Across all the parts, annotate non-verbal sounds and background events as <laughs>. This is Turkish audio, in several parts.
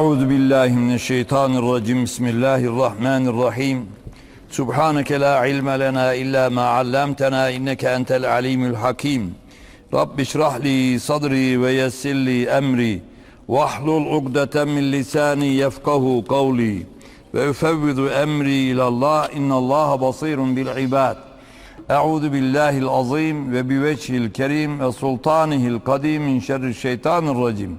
Euzu billahi mineşşeytanirracim. Bismillahirrahmanirrahim. Subhaneke la ilme lena illa ma allamtena inneke entel alimul hakim. Rabbi şrah li sadri ve yessir li emri. Vahlul ugdeten min lisani yefkahu kavli. Ve üfevvidu emri ilallah innallaha basirun bil ibad. Euzu billahil azim ve bi vecihil kerim ve sultanihil kadim min şerri şeytanirracim.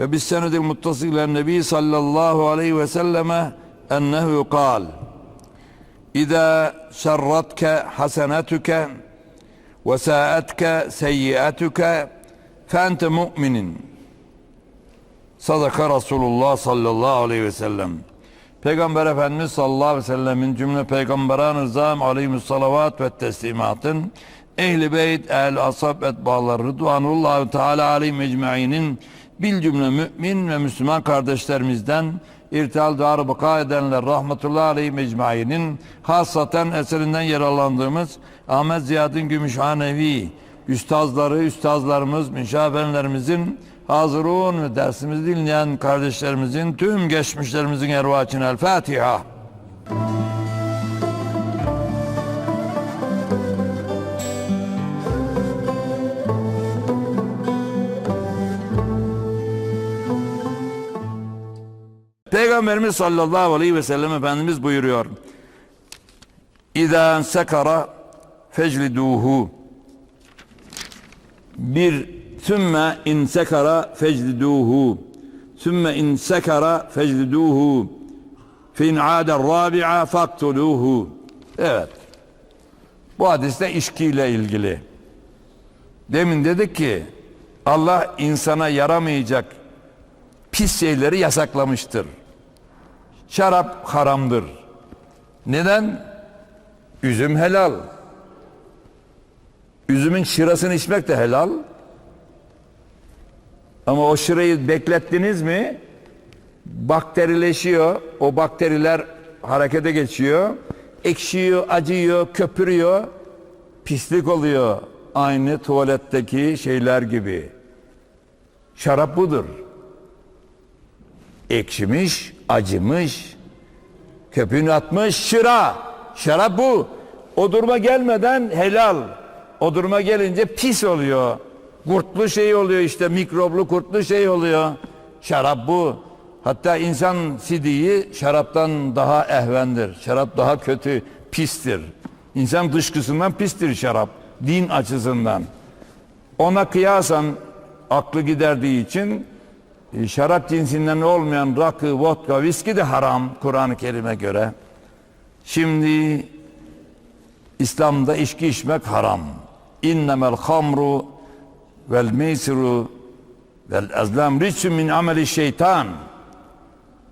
Ve bis senedil muttasile nebi sallallahu aleyhi ve selleme ennehu kal. İza şerratke hasenetüke ve sa'etke seyyiatüke fente mu'minin. Sadaka Resulullah sallallahu aleyhi ve sellem. Peygamber Efendimiz sallallahu aleyhi ve sellemin cümle peygamberan rızam aleyhimus salavat ve teslimatın ehli beyt, ehl ashab etbaları rıdvanullahu teala aleyhim ecmainin bil cümle mümin ve Müslüman kardeşlerimizden irtihal dar baka edenler rahmetullahi aleyhi mecmainin hasaten eserinden yararlandığımız Ahmet Ziyadin Gümüşhanevi üstazları, üstazlarımız, müşavirlerimizin hazırun ve dersimizi dinleyen kardeşlerimizin tüm geçmişlerimizin ervahine el Fatiha. Peygamberimiz sallallahu aleyhi ve sellem Efendimiz buyuruyor. İza sekara fecliduhu. Bir sümme in sekara fecliduhu. Sümme in sekara fecliduhu. Fin ade rabi'a faktuluhu. Evet. Bu hadiste içkiyle ilgili. Demin dedik ki Allah insana yaramayacak pis şeyleri yasaklamıştır. Şarap haramdır. Neden? Üzüm helal. Üzümün şırasını içmek de helal. Ama o şırayı beklettiniz mi bakterileşiyor. O bakteriler harekete geçiyor. Ekşiyor, acıyor, köpürüyor. Pislik oluyor. Aynı tuvaletteki şeyler gibi. Şarap budur ekşimiş, acımış, köpüğünü atmış, şıra. Şarap bu. O duruma gelmeden helal. O duruma gelince pis oluyor. Kurtlu şey oluyor işte mikroplu kurtlu şey oluyor. Şarap bu. Hatta insan sidiği şaraptan daha ehvendir. Şarap daha kötü, pistir. İnsan dışkısından pistir şarap. Din açısından. Ona kıyasan aklı giderdiği için şarap cinsinden olmayan rakı, vodka, viski de haram Kur'an-ı Kerim'e göre. Şimdi İslam'da içki içmek haram. İnnemel hamru vel meisiru vel ezlam riçsün min ameli şeytan.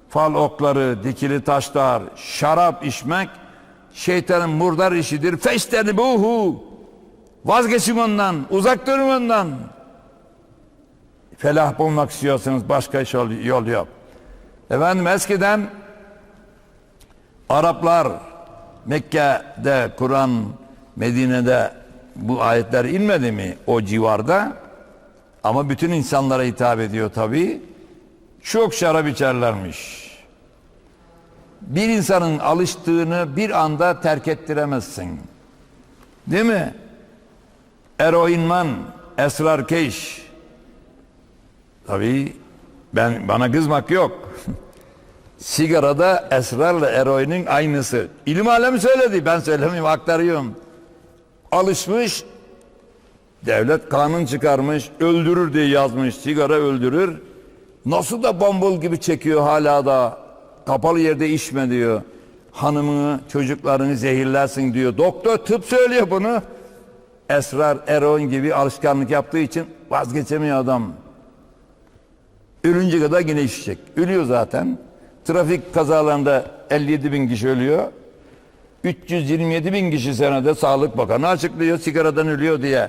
Fal okları, dikili taşlar, şarap içmek şeytanın murdar işidir. Feşteni buhu. Vazgeçin ondan, uzak durun ondan felah bulmak istiyorsanız başka yol, yol yok. Efendim eskiden Araplar Mekke'de Kur'an Medine'de bu ayetler inmedi mi o civarda? Ama bütün insanlara hitap ediyor tabi. Çok şarap içerlermiş. Bir insanın alıştığını bir anda terk ettiremezsin. Değil mi? Eroinman, esrarkeş, Tabii ben bana kızmak yok. <laughs> Sigarada esrarla eroinin aynısı. İlim alemi söyledi. Ben söylemiyorum aktarıyorum. Alışmış devlet kanun çıkarmış öldürür diye yazmış sigara öldürür. Nasıl da bambul gibi çekiyor hala da kapalı yerde içme diyor. Hanımını çocuklarını zehirlersin diyor. Doktor tıp söylüyor bunu. Esrar eroin gibi alışkanlık yaptığı için vazgeçemiyor adam. Ölünce kadar yine içecek. Ölüyor zaten. Trafik kazalarında 57 bin kişi ölüyor. 327 bin kişi senede Sağlık Bakanı açıklıyor sigaradan ölüyor diye.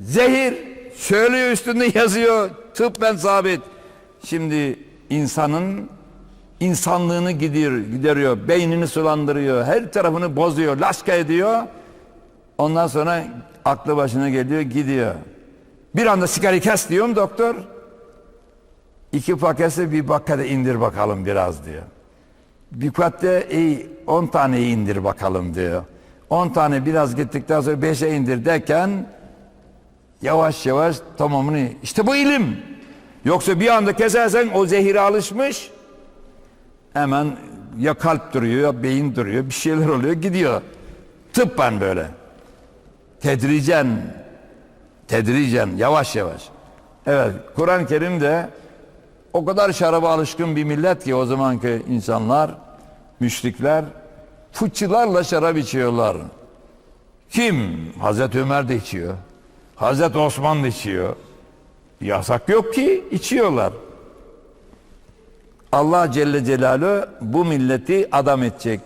Zehir söylüyor üstünde yazıyor. Tıbben sabit. Şimdi insanın insanlığını gidiyor, gideriyor. Beynini sulandırıyor. Her tarafını bozuyor. Laşka ediyor. Ondan sonra aklı başına geliyor gidiyor. Bir anda sigarayı kes diyorum doktor. İki paketi bir pakete indir bakalım biraz diyor. Bir pakette iyi 10 tane indir bakalım diyor. 10 tane biraz gittikten sonra 5'e indir derken yavaş yavaş tamamını işte bu ilim. Yoksa bir anda kesersen o zehire alışmış hemen ya kalp duruyor ya beyin duruyor bir şeyler oluyor gidiyor. Tıbben böyle. Tedricen tedricen yavaş yavaş. Evet Kur'an-ı Kerim'de o kadar şaraba alışkın bir millet ki o zamanki insanlar, müşrikler fıçılarla şarap içiyorlar. Kim? Hazreti Ömer de içiyor. Hazreti Osman da içiyor. Yasak yok ki içiyorlar. Allah Celle Celaluhu bu milleti adam edecek.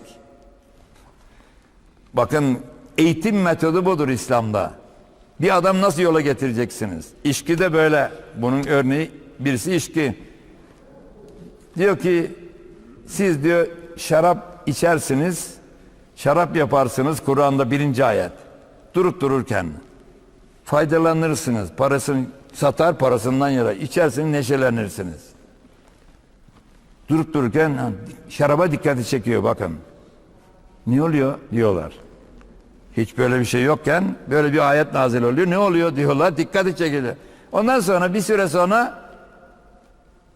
Bakın eğitim metodu budur İslam'da. Bir adam nasıl yola getireceksiniz? İşki de böyle. Bunun örneği birisi işki. Diyor ki siz diyor şarap içersiniz, şarap yaparsınız Kur'an'da birinci ayet. Durup dururken faydalanırsınız. Parasını satar parasından yara. İçersiniz neşelenirsiniz. Durup dururken şaraba dikkati çekiyor bakın. Ne oluyor diyorlar. Hiç böyle bir şey yokken böyle bir ayet nazil oluyor. Ne oluyor diyorlar. Dikkati çekiyor. Ondan sonra bir süre sonra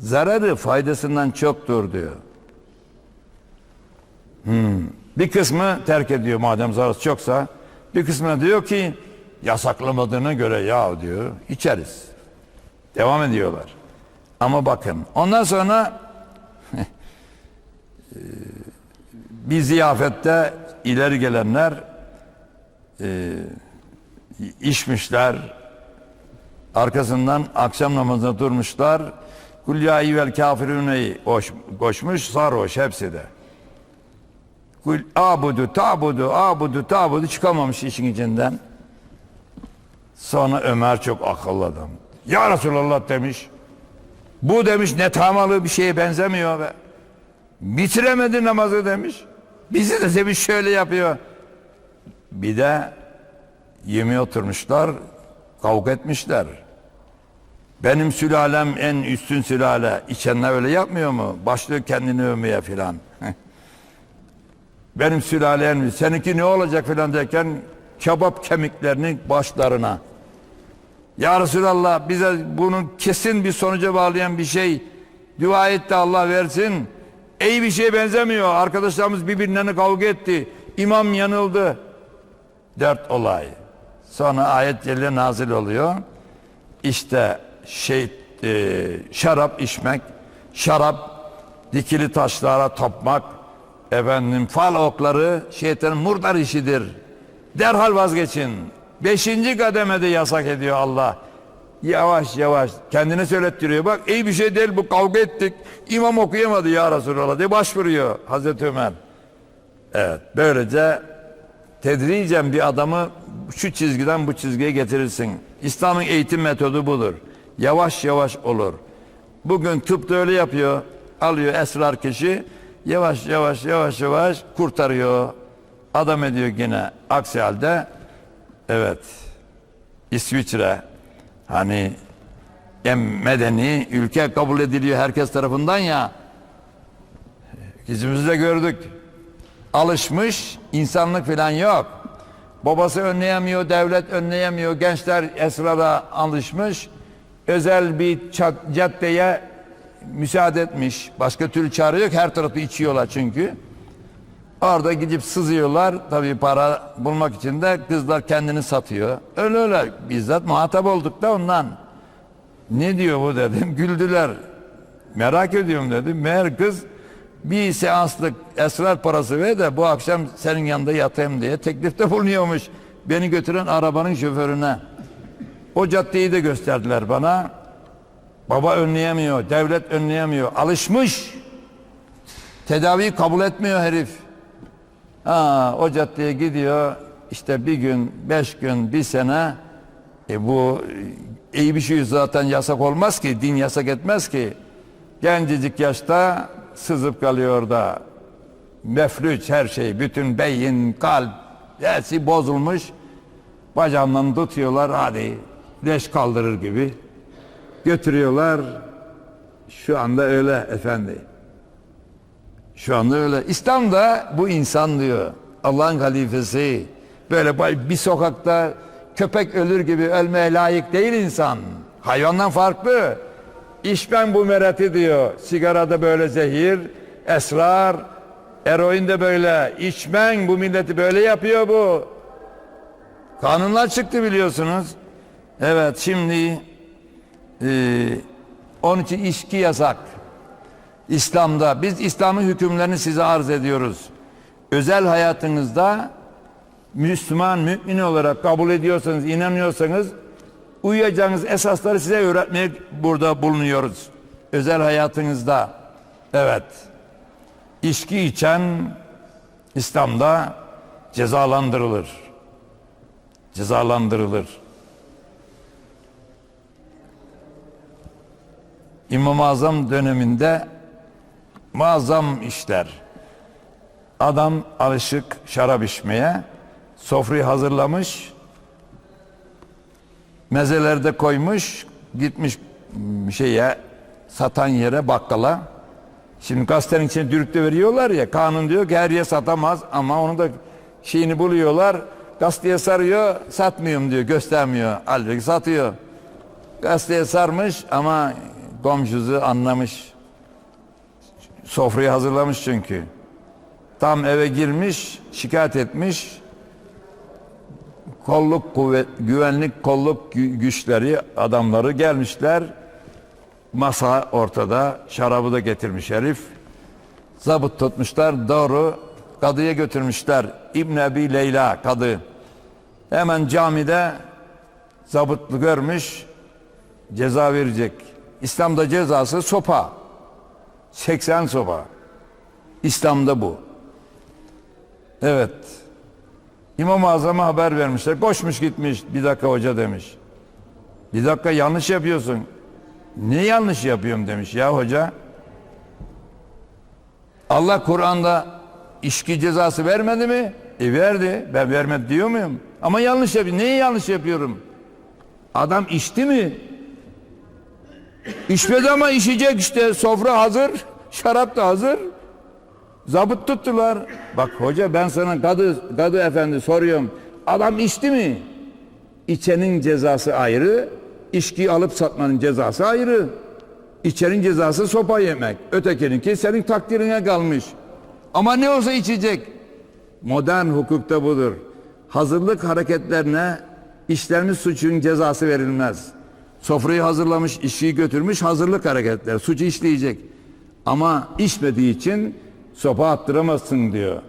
zararı faydasından çoktur diyor. Hmm. Bir kısmı terk ediyor madem zararı çoksa. Bir kısmına diyor ki yasaklamadığına göre ya diyor içeriz. Devam ediyorlar. Ama bakın ondan sonra <laughs> bir ziyafette ileri gelenler e, içmişler arkasından akşam namazına durmuşlar Kul ya eyyüvel kafirüneyi koş, koşmuş sarhoş hepsi de. Kul abudu tabudu abudu tabudu çıkamamış işin içinden. Sonra Ömer çok akıllı adam. Ya Resulallah demiş. Bu demiş ne tamalı bir şeye benzemiyor be. Bitiremedi namazı demiş. Bizi de demiş şöyle yapıyor. Bir de yemeğe oturmuşlar, kavga etmişler. Benim sülalem en üstün sülale. İçenler öyle yapmıyor mu? Başlıyor kendini övmeye filan. Benim sülalem, seninki ne olacak filan derken kebap kemiklerini başlarına. Ya Resulallah bize bunun kesin bir sonuca bağlayan bir şey dua et de Allah versin. İyi bir şeye benzemiyor. Arkadaşlarımız birbirlerine kavga etti. İmam yanıldı. Dört olay. Sonra ayet celle nazil oluyor. İşte şey e, şarap içmek, şarap dikili taşlara tapmak, efendim fal okları şeytanın murdar işidir. Derhal vazgeçin. Beşinci kademede yasak ediyor Allah. Yavaş yavaş kendine söylettiriyor. Bak iyi bir şey değil bu kavga ettik. İmam okuyamadı ya Resulallah diye başvuruyor Hazreti Ömer. Evet böylece tedricen bir adamı şu çizgiden bu çizgiye getirirsin. İslam'ın eğitim metodu budur. Yavaş yavaş olur. Bugün tıp da öyle yapıyor. Alıyor esrar kişi yavaş yavaş yavaş yavaş kurtarıyor. Adam ediyor yine. Aksi halde evet İsviçre hani en medeni ülke kabul ediliyor herkes tarafından ya. Yüzümüzde gördük. Alışmış insanlık falan yok. Babası önleyemiyor, devlet önleyemiyor. Gençler esrara alışmış. Özel bir caddeye müsaade etmiş. Başka türlü çare yok. Her tarafı içiyorlar çünkü. Orada gidip sızıyorlar. Tabii para bulmak için de kızlar kendini satıyor. Öyle öyle. Bizzat muhatap olduk da ondan. Ne diyor bu dedim. <laughs> Güldüler. Merak ediyorum dedim. Meğer kız bir seanslık esrar parası ver de bu akşam senin yanında yatayım diye teklifte bulunuyormuş. Beni götüren arabanın şoförüne. O caddeyi de gösterdiler bana. Baba önleyemiyor, devlet önleyemiyor. Alışmış. Tedaviyi kabul etmiyor herif. Ha, o caddeye gidiyor. işte bir gün, beş gün, bir sene. E bu iyi bir şey zaten yasak olmaz ki. Din yasak etmez ki. Gencecik yaşta sızıp kalıyor da. Meflüç her şey. Bütün beyin, kalp, hepsi bozulmuş. Bacağından tutuyorlar hadi. Leş kaldırır gibi. Götürüyorlar. Şu anda öyle efendi. Şu anda öyle. İslam da bu insan diyor. Allah'ın halifesi. Böyle bir sokakta köpek ölür gibi ölmeye layık değil insan. Hayvandan farklı. İçmem bu mereti diyor. Sigarada böyle zehir, esrar, eroin de böyle. İçmen bu milleti böyle yapıyor bu. Kanunlar çıktı biliyorsunuz. Evet şimdi eee onun için içki yasak. İslam'da biz İslam'ın hükümlerini size arz ediyoruz. Özel hayatınızda Müslüman, mümin olarak kabul ediyorsanız, inanıyorsanız uyuyacağınız esasları size öğretmeye burada bulunuyoruz. Özel hayatınızda. Evet. İçki içen İslam'da cezalandırılır. Cezalandırılır. İmam-ı Azam döneminde muazzam işler. Adam alışık şarap içmeye, sofrayı hazırlamış, mezelerde koymuş, gitmiş şeye, satan yere bakkala. Şimdi gazetenin içine dürüktü veriyorlar ya, kanun diyor ki her yer satamaz ama onu da şeyini buluyorlar, gazeteye sarıyor, satmıyorum diyor, göstermiyor. Halbuki satıyor. Gazeteye sarmış ama komşusu anlamış. Sofrayı hazırlamış çünkü. Tam eve girmiş, şikayet etmiş. Kolluk kuvvet, güvenlik kolluk gü- güçleri, adamları gelmişler. Masa ortada, şarabı da getirmiş herif. Zabıt tutmuşlar, doğru kadıya götürmüşler. İbn Ebi Leyla kadı. Hemen camide zabıtlı görmüş, ceza verecek. İslam'da cezası sopa. 80 sopa. İslam'da bu. Evet. İmam-ı Azam'a haber vermişler. Koşmuş gitmiş. Bir dakika hoca demiş. Bir dakika yanlış yapıyorsun. Ne yanlış yapıyorum demiş ya hoca. Allah Kur'an'da içki cezası vermedi mi? E verdi. Ben vermedi diyor muyum? Ama yanlış yapıyorum. Neyi yanlış yapıyorum? Adam içti mi? İçmedi ama içecek işte. Sofra hazır. Şarap da hazır. Zabıt tuttular. Bak hoca ben sana kadı, kadı efendi soruyorum. Adam içti mi? İçenin cezası ayrı. içkiyi alıp satmanın cezası ayrı. İçenin cezası sopa yemek. Ötekininki senin takdirine kalmış. Ama ne olsa içecek. Modern hukukta budur. Hazırlık hareketlerine işlenmiş suçun cezası verilmez. Sofrayı hazırlamış, işi götürmüş hazırlık hareketler. Suçu işleyecek. Ama içmediği için sopa attıramazsın diyor.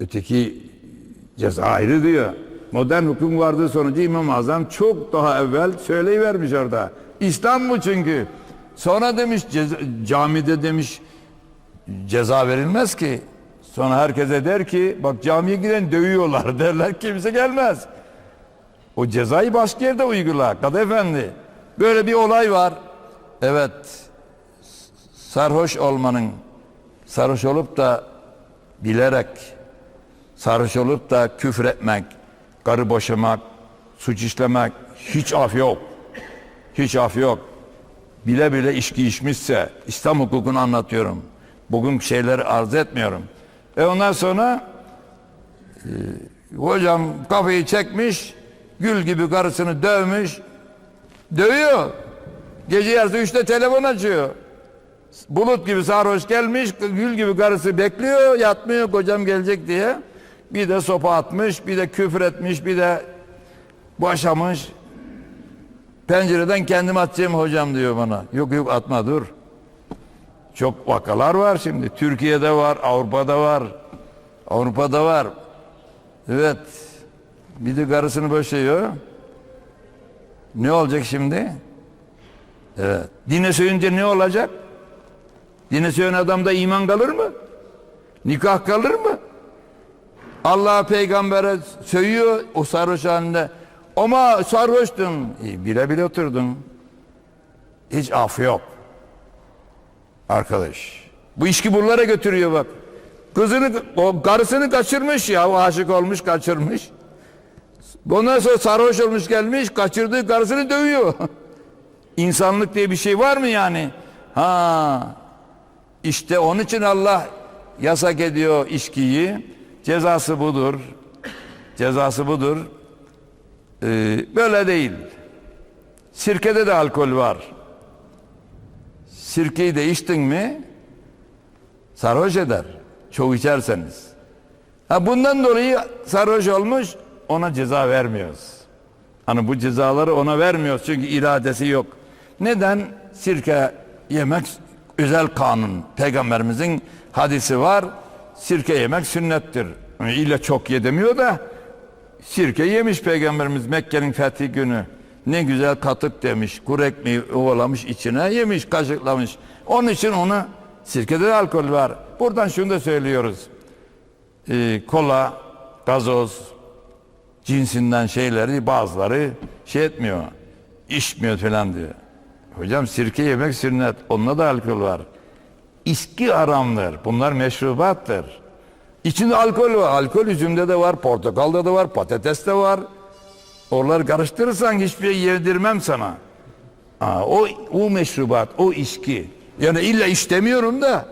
Öteki ceza ayrı diyor. Modern hukuk vardığı sonucu İmam-ı Azam çok daha evvel söyleyivermiş orada. İslam bu çünkü. Sonra demiş camide demiş ceza verilmez ki. Sonra herkese der ki bak camiye giden dövüyorlar <laughs> derler kimse gelmez. O cezayı başka yerde uygula Kadı Efendi. Böyle bir olay var. Evet. Sarhoş olmanın sarhoş olup da bilerek sarhoş olup da küfür etmek, karı boşamak, suç işlemek hiç af yok. Hiç af yok. Bile bile içki içmişse İslam hukukunu anlatıyorum. Bugün şeyleri arz etmiyorum. E ondan sonra e, hocam kafayı çekmiş, gül gibi karısını dövmüş, dövüyor. Gece yarısı üçte telefon açıyor. Bulut gibi sarhoş gelmiş, gül gibi karısı bekliyor, yatmıyor kocam gelecek diye. Bir de sopa atmış, bir de küfür etmiş, bir de boşamış. Pencereden kendim atacağım hocam diyor bana. Yok yok atma dur. Çok vakalar var şimdi. Türkiye'de var, Avrupa'da var. Avrupa'da var. Evet. Bir de karısını boşuyor. Ne olacak şimdi? Evet. Dine sövünce ne olacak? Dine söven adamda iman kalır mı? Nikah kalır mı? Allah peygambere sövüyor o sarhoş halinde. Ama sarhoştun. E, bile bile oturdun. Hiç af yok. Arkadaş. Bu işki buralara götürüyor bak. Kızını, o karısını kaçırmış ya. O aşık olmuş kaçırmış. Ondan sonra sarhoş olmuş gelmiş kaçırdığı karısını dövüyor. <laughs> İnsanlık diye bir şey var mı yani? Ha. İşte onun için Allah yasak ediyor içkiyi. Cezası budur. Cezası budur. Ee, böyle değil. Sirkede de alkol var. Sirkeyi de içtin mi sarhoş eder. Çok içerseniz. Ha bundan dolayı sarhoş olmuş ona ceza vermiyoruz. Hani bu cezaları ona vermiyoruz çünkü iradesi yok. Neden? Sirke yemek özel kanun. Peygamberimizin hadisi var. Sirke yemek sünnettir. Yani İlle çok ye demiyor da sirke yemiş peygamberimiz Mekke'nin fethi günü. Ne güzel katık demiş. Kuru ekmeği ovalamış içine yemiş, kaşıklamış. Onun için ona sirkede de alkol var. Buradan şunu da söylüyoruz. Ee, kola, gazoz, cinsinden şeyleri bazıları şey etmiyor. içmiyor falan diyor. Hocam sirke yemek sünnet. Onda da alkol var. İçki haramdır. Bunlar meşrubattır. İçinde alkol var. Alkol üzümde de var, portakalda da var, patateste var. Oraları karıştırırsan hiçbir şey yedirmem sana. Aa, o, o meşrubat, o içki. Yani illa istemiyorum da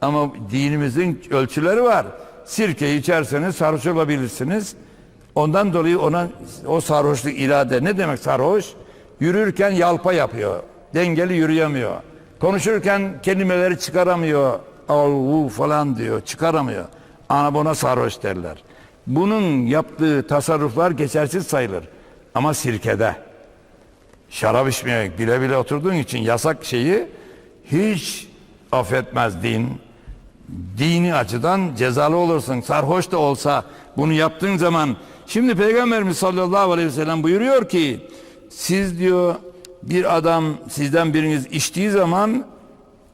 ama dinimizin ölçüleri var. Sirke içerseniz sarhoş olabilirsiniz. Ondan dolayı ona o sarhoşluk irade ne demek sarhoş? Yürürken yalpa yapıyor. Dengeli yürüyemiyor. Konuşurken kelimeleri çıkaramıyor. Alvu falan diyor. Çıkaramıyor. Ana buna sarhoş derler. Bunun yaptığı tasarruflar geçersiz sayılır. Ama sirkede şarap içmeye bile bile oturduğun için yasak şeyi hiç affetmez din. Dini açıdan cezalı olursun. Sarhoş da olsa bunu yaptığın zaman şimdi Peygamberimiz sallallahu aleyhi ve sellem buyuruyor ki siz diyor bir adam sizden biriniz içtiği zaman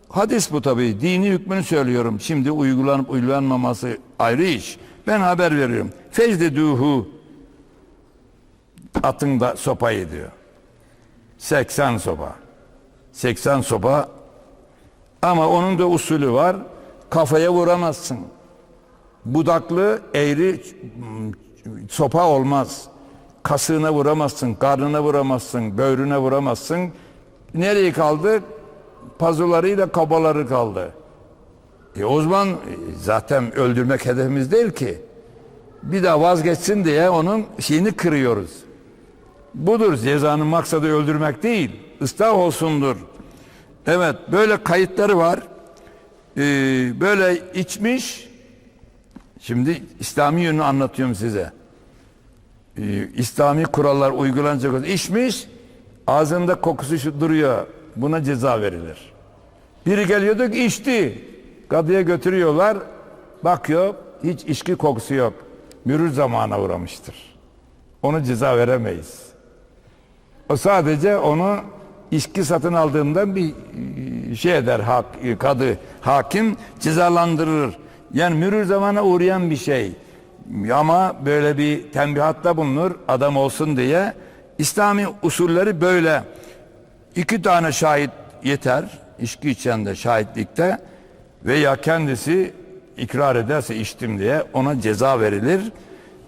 hadis bu tabi dini hükmünü söylüyorum. Şimdi uygulanıp uygulanmaması ayrı iş. Ben haber veriyorum. Fecdeduhu atın da sopayı diyor. 80 sopa. 80 sopa ama onun da usulü var. Kafaya vuramazsın. Budaklı eğri sopa olmaz. Kasığına vuramazsın, karnına vuramazsın, böğrüne vuramazsın. Nereye kaldı? Pazularıyla kabaları kaldı. E o zaman zaten öldürmek hedefimiz değil ki. Bir daha vazgeçsin diye onun şeyini kırıyoruz. Budur cezanın maksadı öldürmek değil. ıslah olsundur. Evet böyle kayıtları var. Ee, böyle içmiş. Şimdi İslami yönünü anlatıyorum size. Ee, İslami kurallar uygulanacak içmiş. Ağzında kokusu şu duruyor. Buna ceza verilir. Biri geliyordu ki içti. Kadıya götürüyorlar. Bakıyor hiç içki kokusu yok. Mürür zamana uğramıştır. Onu ceza veremeyiz. O sadece onu içki satın aldığından bir e, şey eder hak, e, kadı, hakim cezalandırır. Yani mürür zamana uğrayan bir şey. Ama böyle bir tembihatta bulunur adam olsun diye. İslami usulleri böyle. İki tane şahit yeter. İçki içen de şahitlikte veya kendisi ikrar ederse içtim diye ona ceza verilir.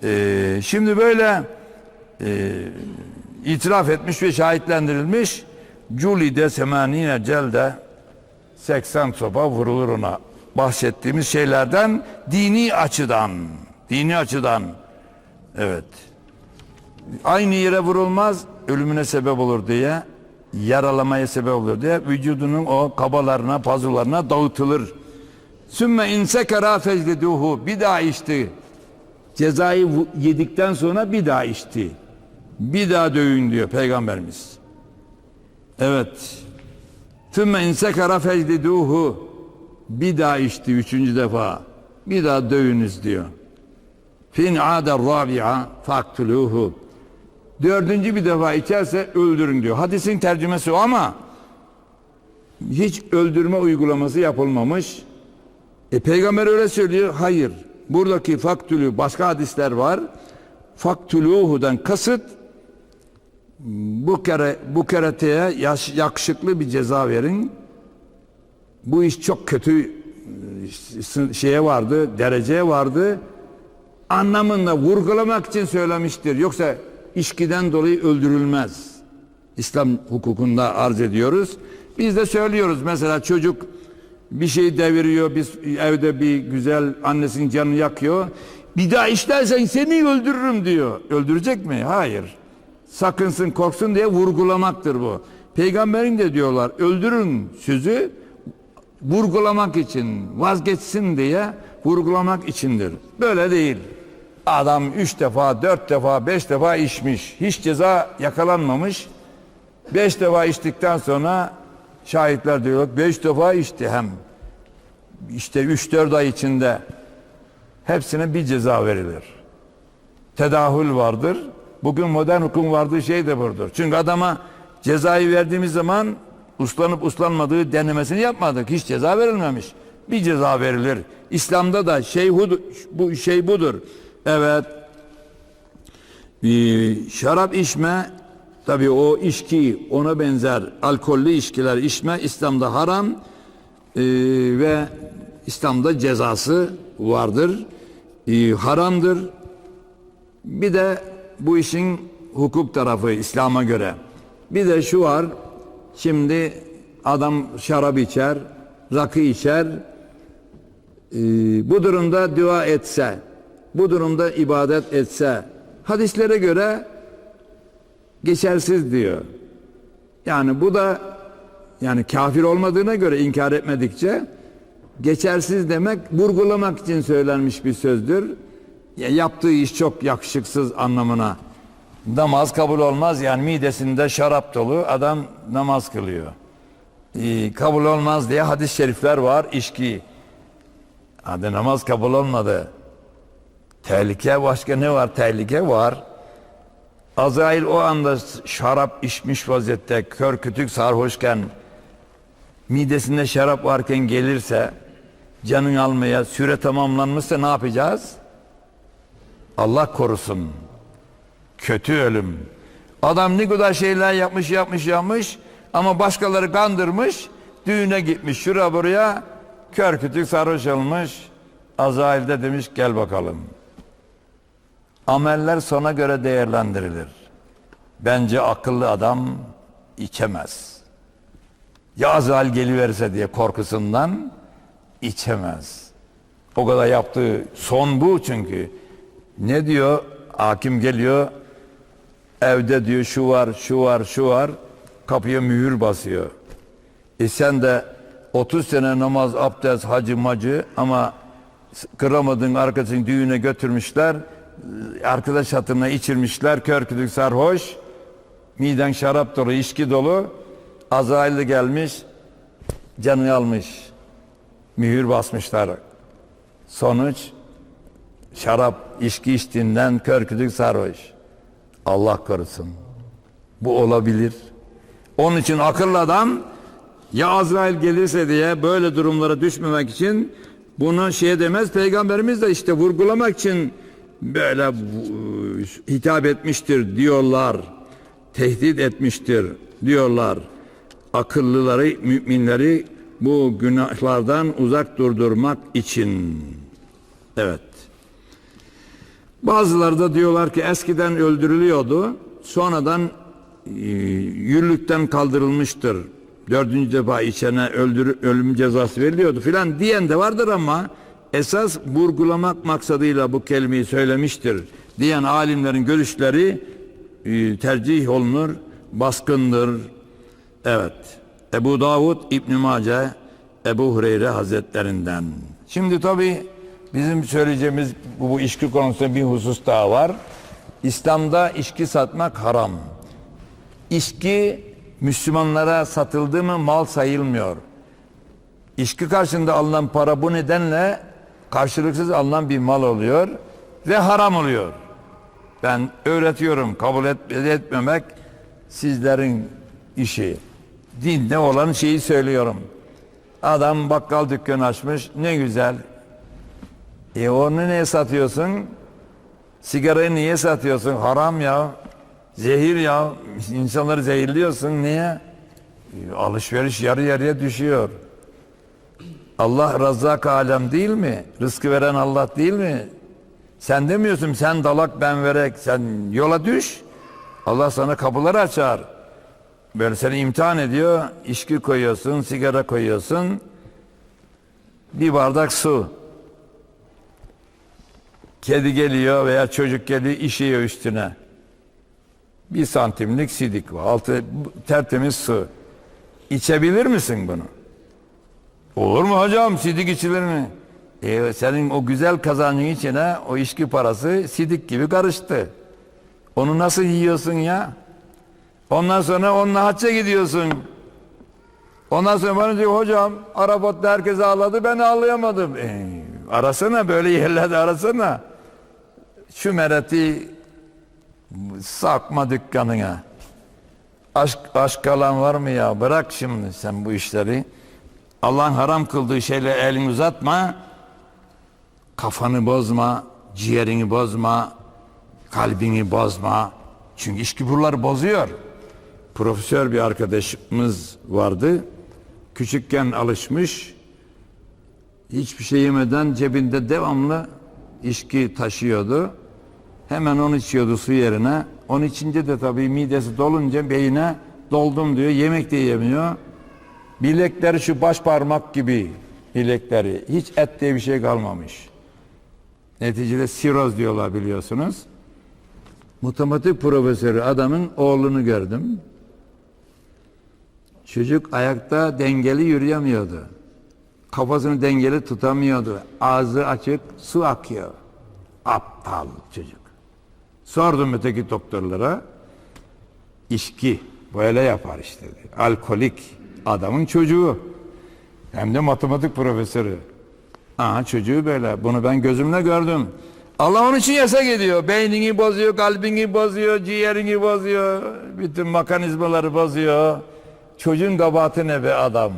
Ee, şimdi böyle e, itiraf etmiş ve şahitlendirilmiş. Culi'de semanine celde 80 sopa vurulur ona. Bahsettiğimiz şeylerden dini açıdan, dini açıdan evet. Aynı yere vurulmaz, ölümüne sebep olur diye, yaralamaya sebep olur diye vücudunun o kabalarına, pazularına dağıtılır. Sümme insekera fecleduhu bir daha içti. Cezayı yedikten sonra bir daha içti. Bir daha dövün diyor peygamberimiz. Evet. Sümme insekera fecleduhu bir daha içti üçüncü defa. Bir daha dövünüz diyor. Fin adar rabi'a faktuluhu. Dördüncü bir defa içerse öldürün diyor. Hadisin tercümesi o ama hiç öldürme uygulaması yapılmamış. E, peygamber öyle söylüyor. Hayır. Buradaki faktülü başka hadisler var. Faktülühu'dan kasıt bu kere bu kereteye yaş- yakışıklı bir ceza verin. Bu iş çok kötü e, sı- şeye vardı, dereceye vardı. Anlamında vurgulamak için söylemiştir. Yoksa içkiden dolayı öldürülmez. İslam hukukunda arz ediyoruz. Biz de söylüyoruz mesela çocuk bir şey deviriyor, biz evde bir güzel annesinin canını yakıyor. Bir daha işlersen seni öldürürüm diyor. Öldürecek mi? Hayır. Sakınsın, korksun diye vurgulamaktır bu. Peygamberin de diyorlar öldürün sözü vurgulamak için, vazgeçsin diye vurgulamak içindir. Böyle değil. Adam üç defa, dört defa, beş defa içmiş. Hiç ceza yakalanmamış. Beş defa içtikten sonra şahitler diyor beş defa içti hem. İşte üç dört ay içinde hepsine bir ceza verilir. Tedahül vardır. Bugün modern hukum vardığı şey de budur. Çünkü adama cezayı verdiğimiz zaman uslanıp uslanmadığı denemesini yapmadık. Hiç ceza verilmemiş. Bir ceza verilir. İslam'da da şey bu şey budur. Evet. Ee, şarap içme tabii o içki ona benzer alkollü içkiler içme İslam'da haram Ee, ve İslam'da cezası vardır. Ee, haramdır. Bir de bu işin hukuk tarafı İslam'a göre. Bir de şu var. Şimdi adam şarap içer, rakı içer. Ee, bu durumda dua etse, bu durumda ibadet etse, hadislere göre geçersiz diyor. Yani bu da yani kafir olmadığına göre inkar etmedikçe geçersiz demek vurgulamak için söylenmiş bir sözdür. Ya yaptığı iş çok yakışıksız anlamına. Namaz kabul olmaz yani midesinde şarap dolu adam namaz kılıyor. Ee, kabul olmaz diye hadis-i şerifler var içki. Hadi namaz kabul olmadı. Tehlike başka ne var? Tehlike var. Azrail o anda şarap içmiş vaziyette kör kütük sarhoşken midesinde şarap varken gelirse canın almaya süre tamamlanmışsa ne yapacağız? Allah korusun. Kötü ölüm. Adam ne kadar şeyler yapmış yapmış yapmış ama başkaları kandırmış düğüne gitmiş şura buraya kör kütük sarhoş olmuş Azrail de demiş gel bakalım. Ameller sona göre değerlendirilir. Bence akıllı adam içemez. Ya Azrail geliverirse diye korkusundan içemez. O kadar yaptığı son bu çünkü. Ne diyor? Hakim geliyor. Evde diyor şu var, şu var, şu var. Kapıya mühür basıyor. E sen de 30 sene namaz, abdest, hacı, macı ama kıramadığın arkadaşın düğüne götürmüşler. Arkadaş hatırına içirmişler. Kör kütük sarhoş. Miden şarap dolu, içki dolu. Azrail gelmiş. Canını almış. Mühür basmışlar. Sonuç şarap, içki içtiğinden kör kütük sarhoş. Allah korusun. Bu olabilir. Onun için akıllı adam ya Azrail gelirse diye böyle durumlara düşmemek için bunu şey demez. Peygamberimiz de işte vurgulamak için böyle bu- hitap etmiştir diyorlar. Tehdit etmiştir diyorlar. Akıllıları, müminleri bu günahlardan uzak durdurmak için. Evet. Bazıları da diyorlar ki eskiden öldürülüyordu. Sonradan e, yürürlükten kaldırılmıştır. Dördüncü defa içene öldür, ölüm cezası veriliyordu filan diyen de vardır ama esas vurgulamak maksadıyla bu kelimeyi söylemiştir diyen alimlerin görüşleri e, tercih olunur, baskındır. Evet. Ebu Davud İbn Mace Ebu Hureyre Hazretlerinden. Şimdi tabi bizim söyleyeceğimiz bu, bu içki konusunda bir husus daha var. İslam'da içki satmak haram. İçki Müslümanlara satıldı mı mal sayılmıyor. İçki karşında alınan para bu nedenle karşılıksız alınan bir mal oluyor ve haram oluyor. Ben öğretiyorum kabul et, etmemek sizlerin işi. dinde olan şeyi söylüyorum. Adam bakkal dükkanı açmış. Ne güzel. E onu niye satıyorsun? Sigarayı niye satıyorsun? Haram ya. Zehir ya. İnsanları zehirliyorsun. Niye? E, Alışveriş yarı yarıya düşüyor. Allah Razzak alem değil mi? Rızkı veren Allah değil mi? Sen demiyorsun sen dalak ben verek. Sen yola düş. Allah sana kapılar açar. Böyle seni imtihan ediyor. İçki koyuyorsun, sigara koyuyorsun. Bir bardak su. Kedi geliyor veya çocuk geliyor işiyor üstüne. Bir santimlik sidik var. Altı tertemiz su. İçebilir misin bunu? Olur mu hocam sidik içilir mi? E, senin o güzel kazancın içine o içki parası sidik gibi karıştı. Onu nasıl yiyorsun ya? Ondan sonra onunla hacca gidiyorsun. Ondan sonra bana diyor hocam Arafat'ta herkes ağladı ben ağlayamadım. E, arasana böyle yerlerde arasana. Şu mereti sakma dükkanına. Aşk, aşk kalan var mı ya? Bırak şimdi sen bu işleri. Allah'ın haram kıldığı şeyle elini uzatma. Kafanı bozma, ciğerini bozma, kalbini bozma. Çünkü içki buraları bozuyor. Profesör bir arkadaşımız vardı. Küçükken alışmış. Hiçbir şey yemeden cebinde devamlı içki taşıyordu. Hemen onu içiyordu su yerine. Onu içince de tabii midesi dolunca beyine doldum diyor. Yemek de yemiyor. Bilekleri şu baş parmak gibi bilekleri. Hiç et diye bir şey kalmamış. Neticede siroz diyorlar biliyorsunuz. Matematik profesörü adamın oğlunu gördüm. Çocuk ayakta dengeli yürüyemiyordu. Kafasını dengeli tutamıyordu. Ağzı açık, su akıyor. Aptal çocuk. Sordum öteki doktorlara. İçki böyle yapar işte. Alkolik adamın çocuğu. Hem de matematik profesörü. Aha çocuğu böyle. Bunu ben gözümle gördüm. Allah onun için yasak ediyor. Beynini bozuyor, kalbini bozuyor, ciğerini bozuyor. Bütün mekanizmaları bozuyor. Çocuğun kabahati ne be adam?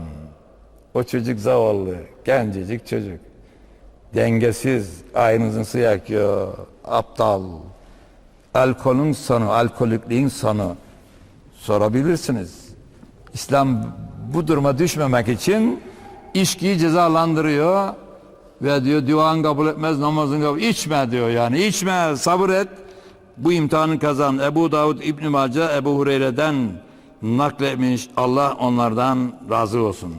O çocuk zavallı. Gencecik çocuk. Dengesiz. Aynınızın su yakıyor. Aptal. Alkolün sonu, alkolikliğin sonu. Sorabilirsiniz. İslam bu duruma düşmemek için içkiyi cezalandırıyor ve diyor duan kabul etmez namazın kabul içme diyor yani içme sabır et bu imtihanı kazan Ebu Davud İbn Mace Ebu Hureyre'den nakletmiş Allah onlardan razı olsun.